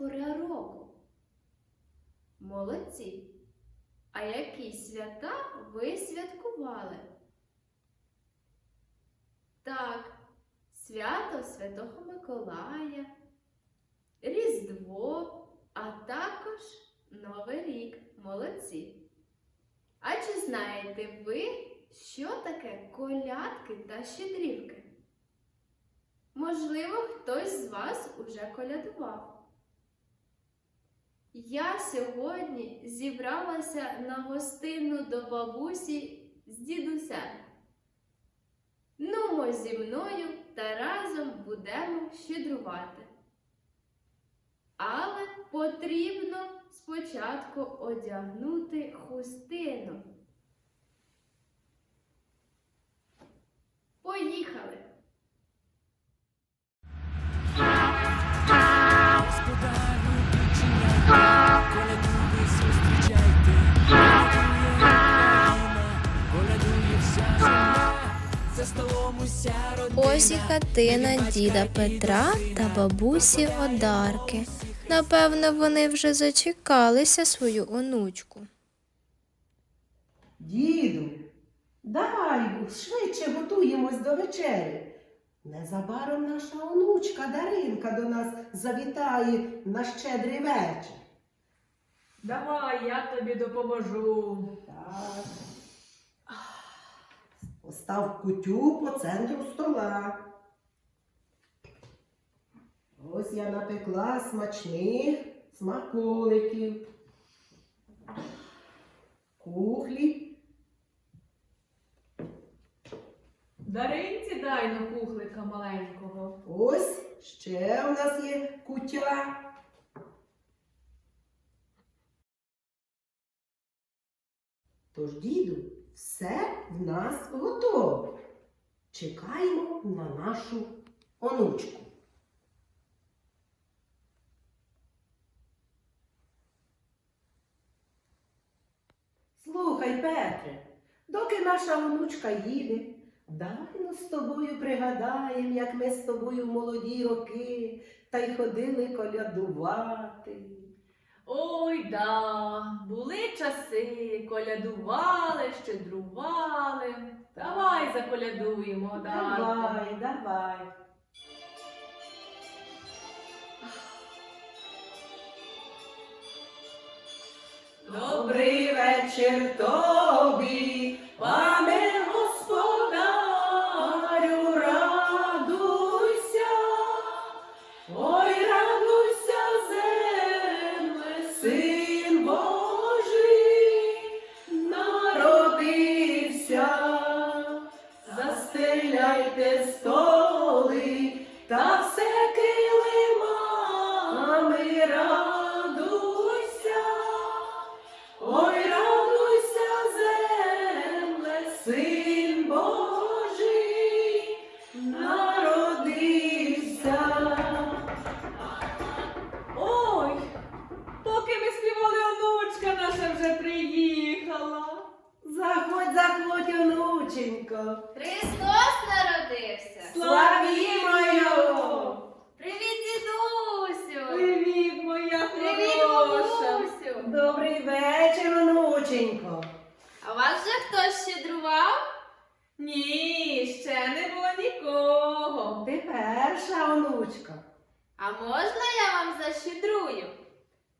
пора року? Молодці! А які свята ви святкували? Так, свято Святого Миколая, Різдво, а також Новий рік. Молодці! А чи знаєте ви, що таке колядки та щедрівки? Можливо, хтось з вас уже колядував. Я сьогодні зібралася на гостину до бабусі з дідусем. Нумо зі мною та разом будемо щедрувати. Але потрібно спочатку одягнути хустину. Ось і хатина діда Петра та бабусі Одарки. Напевно, вони вже зачекалися свою онучку. Діду, давай швидше готуємось до вечері. Незабаром наша онучка Даринка до нас завітає на щедрий вечір. Давай, я тобі допоможу. Так. Постав кутю по центру стола. Ось я напекла смачних смаколиків. Кухлі. Даринці дай на кухлика маленького. Ось ще у нас є кутя. Тож, діду, все в нас готово. Чекаємо на нашу онучку. Слухай, Петре, доки наша онучка їде, давай ну з тобою пригадаємо, як ми з тобою в молоді роки та й ходили колядувати. Ой, да, були часи, колядували, щедрували. Давай заколядуємо, Дарко. Давай, давай. Добрий вечір тобі, пане килимами радуйся. Бабусю! Добрий вечір, онученько. А вас вже хтось щедрував? Ні, ще не було нікого. Ти перша онучка. А можна я вам защедрую?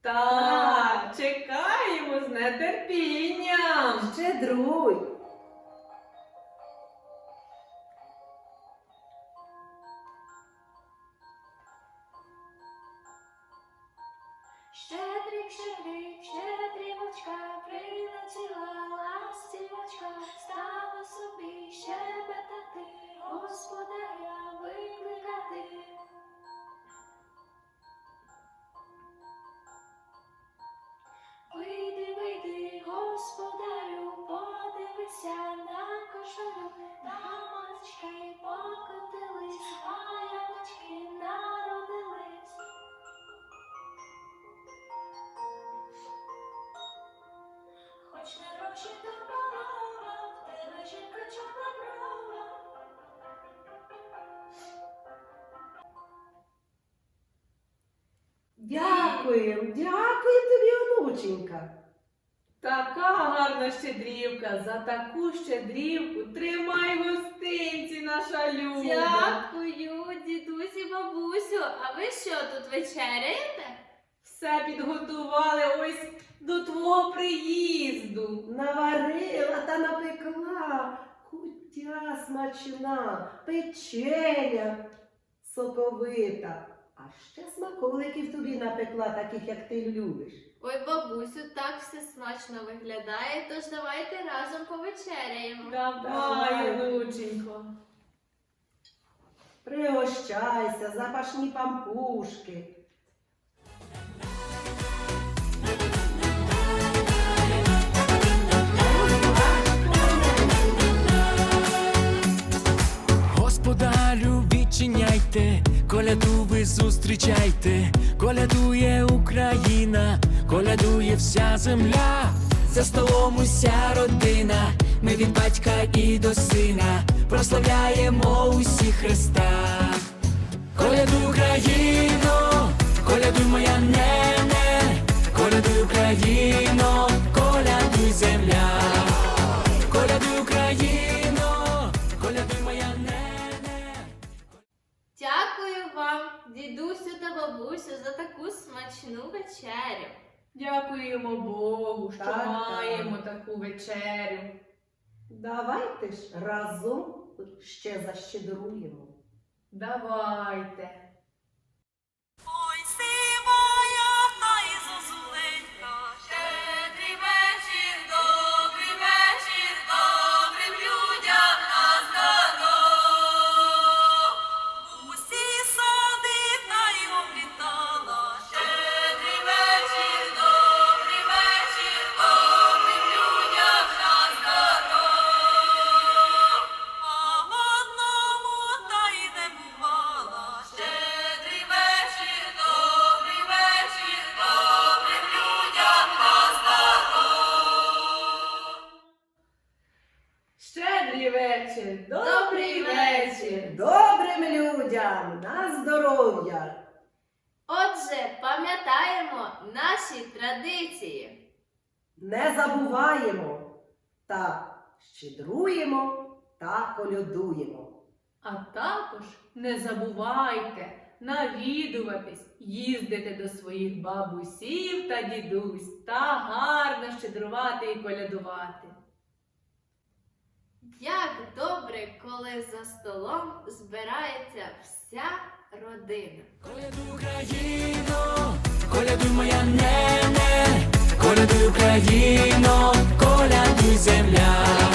Так, чекаємо з нетерпінням. Щедруй. жінка палава, тебе жінка чорна. Дякую, дякую тобі, онученька. Така гарна щедрівка, за таку щедрівку тримай гостинці, наша люба. Дякую, дідусі, бабусю. А ви що тут вечеряєте? Все підготували ось до твого приїзду. Наварила та напекла куття смачна, печеня соковита. А ще смаколиків тобі напекла, таких, як ти любиш. Ой, бабусю, так все смачно виглядає, тож давайте разом повечеряємо. Давай, внученько. Пригощайся, запашні пампушки. Відчиняйте, коляду ви зустрічайте, колядує Україна, колядує вся земля, за столом уся родина, ми від батька і до сина прославляємо усі Христа. Колядуй Україно, колядуй моя нене, колядуй Україно, колядуй земля. Дідусю та бабусю, за таку смачну вечерю. Дякуємо Богу, що Так, так. маємо таку вечерю. Давайте ж разом ще защедруємо. Давайте. Пам'ятаємо наші традиції. Не забуваємо та щедруємо та колядуємо. А також не забувайте навідуватись, їздити до своїх бабусів та дідусь та гарно щедрувати і колядувати. Як добре, коли за столом збирається вся родина. Колядуй, Україно, колядуй моя нене, колядуй Україно, колядуй земля.